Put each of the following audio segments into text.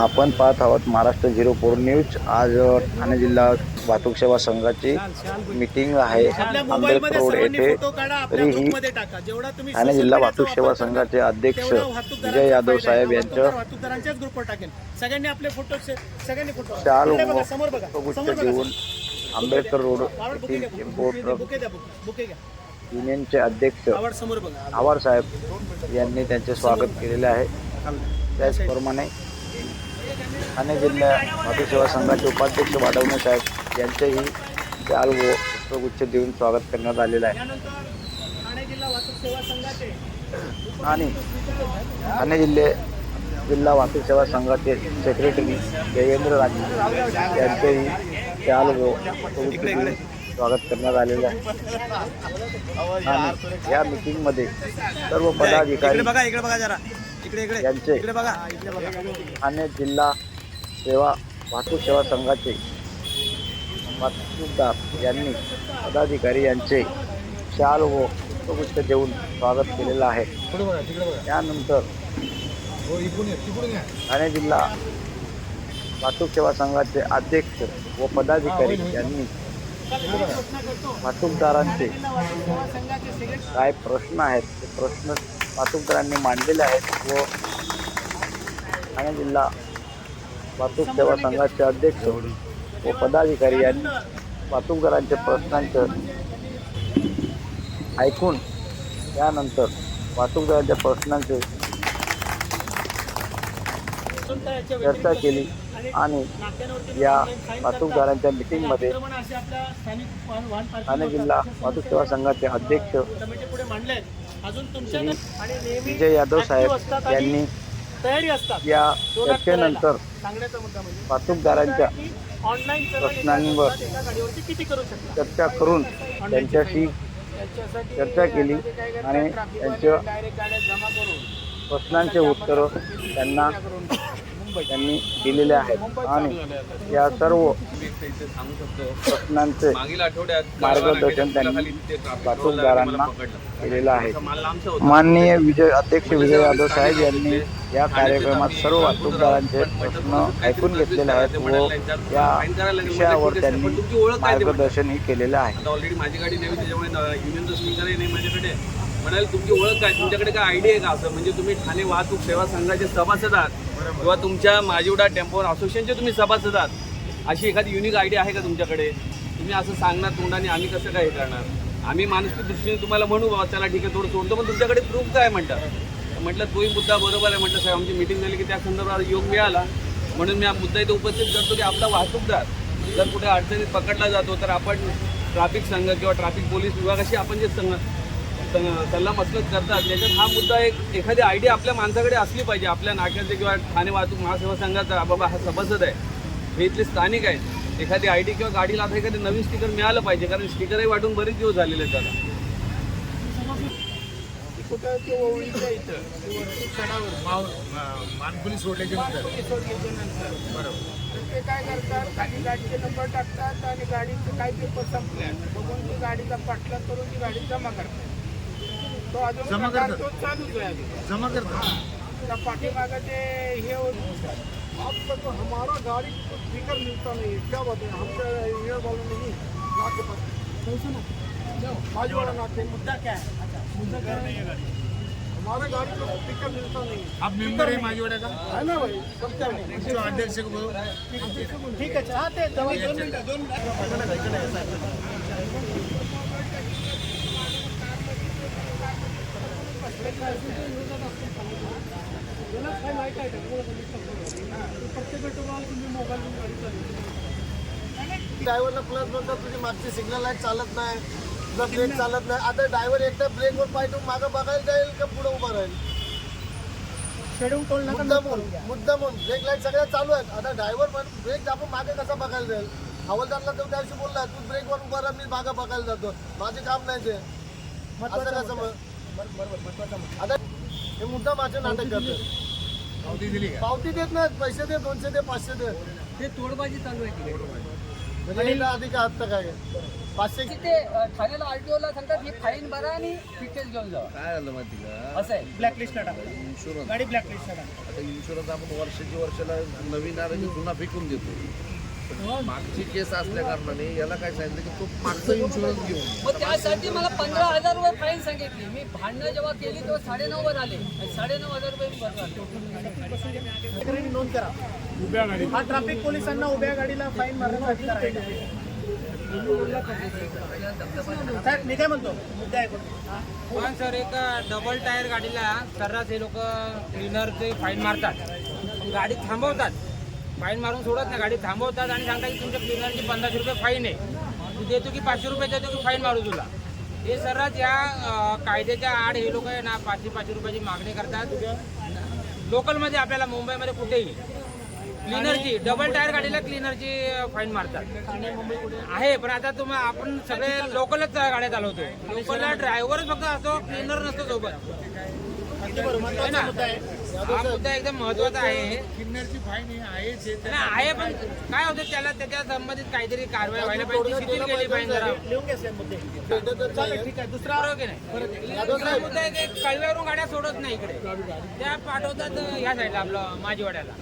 आपण पाहत आहोत महाराष्ट्र झिरो फोर न्यूज. आज ठाणे जिल्हा वाहतूक सेवा संघाची मीटिंग आहे आंबेडकर रोड येथे. तरीही ठाणे जिल्हा वाहतूक सेवा संघाचे अध्यक्ष विजय यादव. साहेब यांचं देऊन आंबेडकर रोड युनियनचे अध्यक्ष आवार साहेब यांनी त्यांचे स्वागत केलेले आहे. त्याचप्रमाणे ठाणे जिल्हा वाहतूक सेवा संघाचे उपाध्यक्ष वाढवणे साहेब यांचेही शाल व पुष्पगुच्छ देऊन स्वागत करण्यात आलेलं आहे. आणि ठाणे जिल्हे जिल्हा वाहतूक सेवा संघाचे सेक्रेटरी देवेंद्र राजे यांचेही शाल व स्वागत करण्यात आलेलं आहे. आणि या मीटिंगमध्ये सर्व पदाधिकारी यांचे ठाणे जिल्हा सेवा वाहतूक सेवा संघाचे वाहतूकदार यांनी पदाधिकारी यांचे शाल व पुष्पगुच्छ देऊन स्वागत केलेलं आहे. त्यानंतर ठाणे जिल्हा वाहतूक सेवा संघाचे अध्यक्ष व पदाधिकारी यांनी वाहतूकदारांचे काय प्रश्न आहेत ते प्रश्न वाहतूकदारांनी मांडलेले आहेत व ठाणे जिल्हा वाहतूक सेवा संघाचे अध्यक्ष व पदाधिकारी यांनी वाहतूकदारांच्या प्रश्नांचं ऐकून त्यानंतर वाहतूकदारांच्या प्रश्नांचे चर्चा केली आणि या वाहतूकदारांच्या मीटिंगमध्ये ठाणे जिल्हा वाहतूक सेवा संघाचे अध्यक्ष विजय यादव साहेब यांनी या चर्चेनंतर सांगण्याचा मुद्दा म्हणजे वाहतूकदारांच्या ऑनलाईन प्रश्नांवर एका गाडीवरती किती करू शकता चर्चा करून त्यांच्याशी चर्चा केली आणि त्यांच्या प्रश्नांचे उत्तरं त्यांना त्यांनी दिलेले आहेत. आणि या सर्व प्रश्नांचे मार्गदर्शन त्यांनी वाहतूकदारांना. केलेलं आहे. माननीय विजय अध्यक्ष विजय यादव साहेब यांनी या कार्यक्रमात सर्व वाहतूकदारांचे प्रश्न ऐकून घेतलेले आहेत व या विषयावर त्यांनी मार्गदर्शनही केलेलं आहे. म्हणाल तुमची ओळख काय? तुमच्याकडे काय आयडिया आहे का असं? म्हणजे तुम्ही ठाणे वाहतूक सेवा संघाचे सभासद आहात किंवा तुमच्या माजिवडा टेम्पो असोसिएशनचे तुम्ही सभासद आहात अशी एखादी युनिक आयडिया आहे का तुमच्याकडे? तुम्ही असं सांगणार तोंडाने आम्ही कसं काय हे करणार? आम्ही मानसिक दृष्टीने तुम्हाला म्हणू बाबा चला ठीक आहे थोडं सोडतो. पण तुमच्याकडे प्रूफ काय म्हणतात? म्हटलं तोही मुद्दा बरोबर आहे. म्हटलं साहेब आमची मिटिंग झाली की त्या संदर्भात योग मिळाला. म्हणून मी हा मुद्दा इथे उपस्थित करतो की आपला वाहतूकदार जर कुठे अडचणीत पकडला जातो तर आपण ट्रॅफिक संघ किंवा ट्रॅफिक पोलीस विभागाशी आपण जे संघ- सल्ला मसलत करतात. त्याच्यात हा मुद्दा एक एखादी आयडिया आपल्या माणसाकडे असली पाहिजे. आपल्या नाक्याचे किंवा ठाणे वाहतूक महासेवा संघाचा बाबा हा सभासद आहे. हे इथले स्थानिक आहेत. एखादी आय डी किंवा गाडीला आता एखादी नवीन स्टिकर मिळालं पाहिजे कारण स्टिकरही वाटून बरेच दिवस झालेले आहेत त्याला कुठं? ते ओवळीच्या इथं. चढावर. मानकुली सोडल्याच्या नंतर. बरोबर. तर ते काय करतात? खाली गाडीचे नंबर टाकतात आणि गाडीचे काय पेपर संपल्या? बघून ती गाडीचा पाठला करून ती गाडी जमा करतात. जमा करतात? तो चालूच आहे जमा करतात त्या ते हे अब तक तो हमारा गाड़ी स्पीकर मिलता नहीं है। क्या बात है? हमसे इंजीनियर वालों नहीं नाक के पास। बाजू वाला नाक के मुद्दा काय आहे? अच्छा मुद्दा काय आहे? हमारे गाड़ी को स्पीकर मिलता नहीं है। आप मेंबर माझीवाड्या का? है ना भाई? सब क्या है? तुमचे अध्यक्ष को बोलू. ठीक हा ते दोन मिनिटं दोन मिनिटं। ड्रायव्हरला प्लस म्हणतात तुझी मागची सिग्नल लाइट चालत नाही तुझा ब्रेक चालत नाही. आता ड्रायव्हर एकदा ब्रेकवर पाय ठेवून मागं बघायला जाईल का पुढे उभा राहील? मुद्दा म्हणून. मुद्दा म्हणून ब्रेक लाइट सगळ्या चालू आहेत. आता ड्रायव्हर पण ब्रेक दाबून मागे कसा बघायला जाईल? हवालदारला तो त्या दिवशी बोलला तू ब्रेकवर उभा राहा मी मागं बघायला जातो. माझे काम नाही ते. असं कसं. मग. आता हे मुद्दा माझे नाटक करते पावती दिली का? पावती देत नाहीत पैसे दे दोनशे दे पाचशे दे ते तोडबाजी चालू आहे तिकडे. म्हणजे अधिक हप्ता काय? पाचशे तिथे अ, ठाण्याला आरटीओला सांगतात ही फाईन भरा आणि डिटेल्स घेऊन जावा काय झालं माहिती का? असं आहे. ब्लॅकलिस्टला टाका इन्शुरन्स गाडी ब्लॅकलिस्टला टाका आता इन्शुरन्स आपण वर्षाची वर्षाला नवीन आलं की जुना फेकून देतो. पण मागची केस असल्या कारणाने याला काय सांगितलं की तो मागचा इन्शुरन्स घेऊन ये. मग त्यासाठी मला पंधरा हजार रुपये फाईन सांगितली. मी भांडणं जेव्हा केली तेव्हा साडेनऊ वर आले. आणि साडेनऊ हजार रुपये मी भरला. तक्रारी नोंद करा. उभ्या गाडी हा ट्रॅफिक पोलिसांना उभ्या गाडीला फाईन मारण्याचा अधिकार आहे का? साहेब मी काय म्हणतो? मुद्दा आहे पण सर एक डबल टायर गाडीला सर्रास हे लोक क्लिनरचे फाईन मारतात. गाडी थांबवतात. फाईन मारून सोडत नाही. गाडी थांबवतात आणि सांगतात की तुमच्या क्लिनरची पंधराशे रुपये फाईन आहे. तू देतो की पाचशे रुपये देतो की फाईन मारू तुला. हे सर्रास या कायद्याच्या आड हे लोक आहे ना पाचशे पाचशे रुपयाची मागणी करतात. लोकलमध्ये आपल्याला मुंबईमध्ये कुठेही क्लिनरची डबल टायर गाडीला क्लिनरची फाईन मारतात. आहे पण आता तुम्ही आपण सगळे लोकलच गाड्या चालवतो लोकलला ड्रायव्हरच फक्त असतो क्लिनर नसतो सोबत. है मुद्दा एकदम महत्त्वाचा आहे. किन्नरची फाईन आहेच आहे. नाही, आहे पण काय होतं त्याला त्याच्या संबंधित काहीतरी कारवाई व्हायला पाहिजे शिथिल केली पाहिजे जरा. लिहून घ्या साहेब मुद्दे. चालेल ठीक आहे दुसरा बरोबर की नाही? दुसरा मुद्दा आहे की कळव्यावरून गाड्या सोडत नाही इकडे. त्या पाठवतात ह्या साईडला आपलं माझीवाड्याला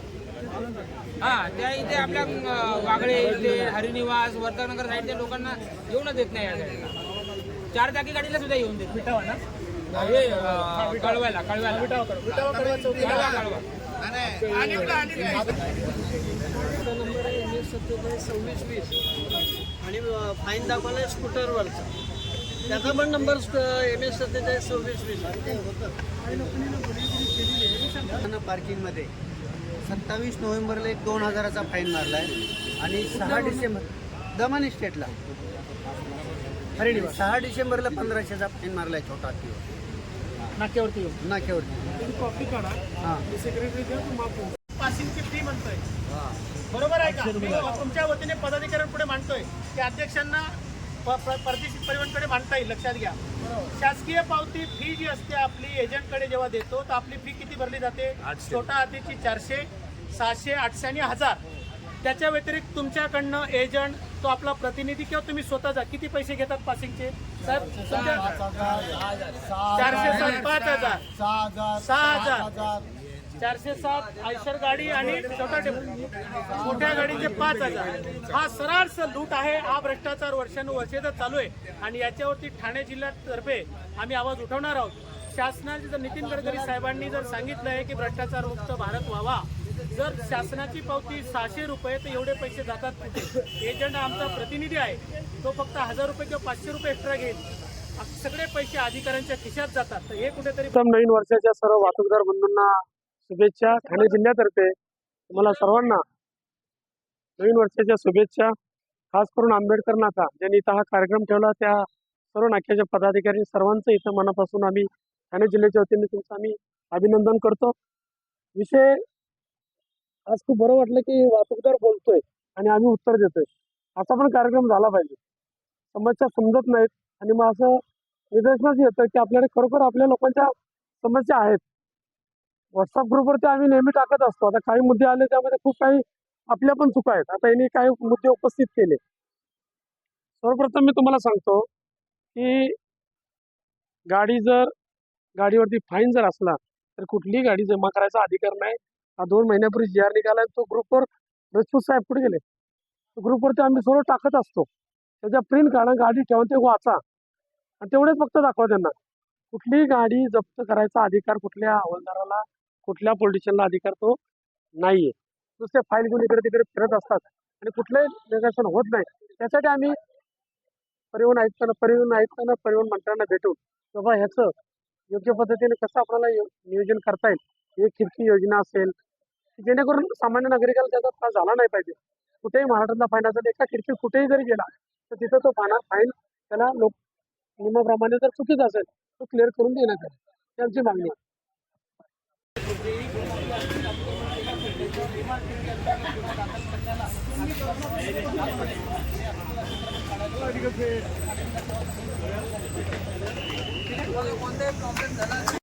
हा त्या इथे आपल्या अं, वागळे इथे हरिनिवास वर्तनगर साईडच्या लोकांना येऊनच देत नाही या साईडला चार चाकी गाडीला सुद्धा येऊन देत हे कळवायला कळवायला. आणि नंबर आहे एम एस सत्तेचाळीस सव्वीस वीस आणि फाईन दाखवला आहे स्कूटरवरचा त्याचा पण नंबर एम एस सत्तेचाळीस सव्वीस वीस पार्किंगमध्ये सत्तावीस नोव्हेंबरला एक दोन हजाराचा फाईन मारला आहे आणि सहा डिसेंबर दमन इस्टेटला सहा डिसेंबरला पंधराशेचा फाईन मारला आहे छोटा किंवा. नाक्यावरती येऊ. नाक्यावरती. कॉपी काढा. हां. सेक्रेटरी पासिंगची फी म्हणतोय. बरोबर आहे का? मी तुमच्या वतीने पदाधिकारी पुढे मांडतोय की अध्यक्षांना प- प- परदेशी परिवहनकडे मांडता येईल लक्षात घ्या. शासकीय पावती फी जी असते आपली एजंटकडे जेव्हा देतो तर आपली फी किती भरली जाते? छोटा हातीची चारशे सहाशे आठशे आणि हजार. त्याच्या व्यतिरिक्त तुमच्याकडनं एजंट तो आपला प्रतिनिधी किंवा तुम्ही स्वतः जा. किती पैसे घेतात पासिंगचे साहेब चारशे सात पाच हजार. सहा हजार. चारशे सात आयशर गाडी आणि छोटा मोठ्या गाडीचे पाच हजार. हा सरळ लूट आहे. हा भ्रष्टाचार वर्षानुवर्षेचा चालू आहे. आणि याच्यावरती ठाणे जिल्ह्यातर्फे आम्ही आवाज उठवणार आहोत. शासनाचे जर नितीन गडकरी साहेबांनी जर सांगितलं आहे की भ्रष्टाचार मुक्त भारत व्हावा जर शासनाची पावती सहाशे रुपये तर एवढे पैसे जातात कुठे? एजंट आमचा प्रतिनिधी आहे. तो फक्त हजार रुपये किंवा पाचशे रुपये एक्स्ट्रा घेईल. सगळे पैसे अधिकाऱ्यांच्या खिशात जातात. तर हे कुठेतरी उत्तम नवीन वर्षाच्या सर्व वाहतूकदार बंधूंना शुभेच्छा. ठाणे जिल्ह्यातर्फे तुम्हाला सर्वांना नवीन वर्षाच्या शुभेच्छा. खास करून आंबेडकर नाका ज्यांनी इथं हा कार्यक्रम ठेवला त्या सर्व नाक्याच्या पदाधिकारी सर्वांचं इथं मनापासून आम्ही ठाणे जिल्ह्याच्या वतीने तुमचं आम्ही अभिनंदन करतो. विषय आज खूप बरं वाटलं की वाहतूकदार बोलतोय आणि आम्ही उत्तर देतोय. असा पण कार्यक्रम झाला पाहिजे. समस्या समजत नाहीत आणि मग असं निदर्शनास येतं की आपल्याकडे खरोखर आपल्या लोकांच्या समस्या आहेत. व्हॉट्सअप ग्रुपवर ते आम्ही नेहमी टाकत असतो. आता काही मुद्दे आले त्यामध्ये खूप काही आपल्या पण चुका आहेत. आता यांनी काही मुद्दे उपस्थित केले. सर्वप्रथम मी तुम्हाला सांगतो की गाडी जर गाडीवरती फाईन जर असला तर कुठलीही गाडी जमा करायचा अधिकार नाही. दोन महिन्यापूर्वी जी आर निघाला तो ग्रुपवर रजपूत साहेब कुठे गेले? ग्रुपवर ते आम्ही सर्व टाकत असतो. त्याच्या प्रिंट काढा गाडी ठेवून ते वाचा. आणि तेवढेच फक्त दाखवा त्यांना. कुठलीही गाडी जप्त करायचा अधिकार कुठल्या हवालदाराला कुठल्या पोलिटिशियनला अधिकार तो नाही आहे नुसते फाईल घेऊन इकडे तिकडे फिरत असतात. आणि कुठलंही निदर्शन होत नाही. त्यासाठी आम्ही परिवहन आयुक्तांना परिवहन आयुक्तांना परिवहन मंत्र्यांना भेटून बाबा ह्याचं योग्य पद्धतीने कसं आपल्याला नियोजन करता येईल? एक खिडकी योजना असेल जेणेकरून सामान्य नागरिकाला त्याचा त्रास झाला नाही पाहिजे. कुठेही महाराष्ट्रातला फाईन असेल एका खिडकी कुठेही जरी गेला तर तिथं तो फाना फाईन त्याला लोक नियमाप्रमाणे जर चुकीचा असेल तो क्लिअर करून देण्यात येईल. ही आमची मागणी आहे. कोणताही प्रॉब्लेम झाला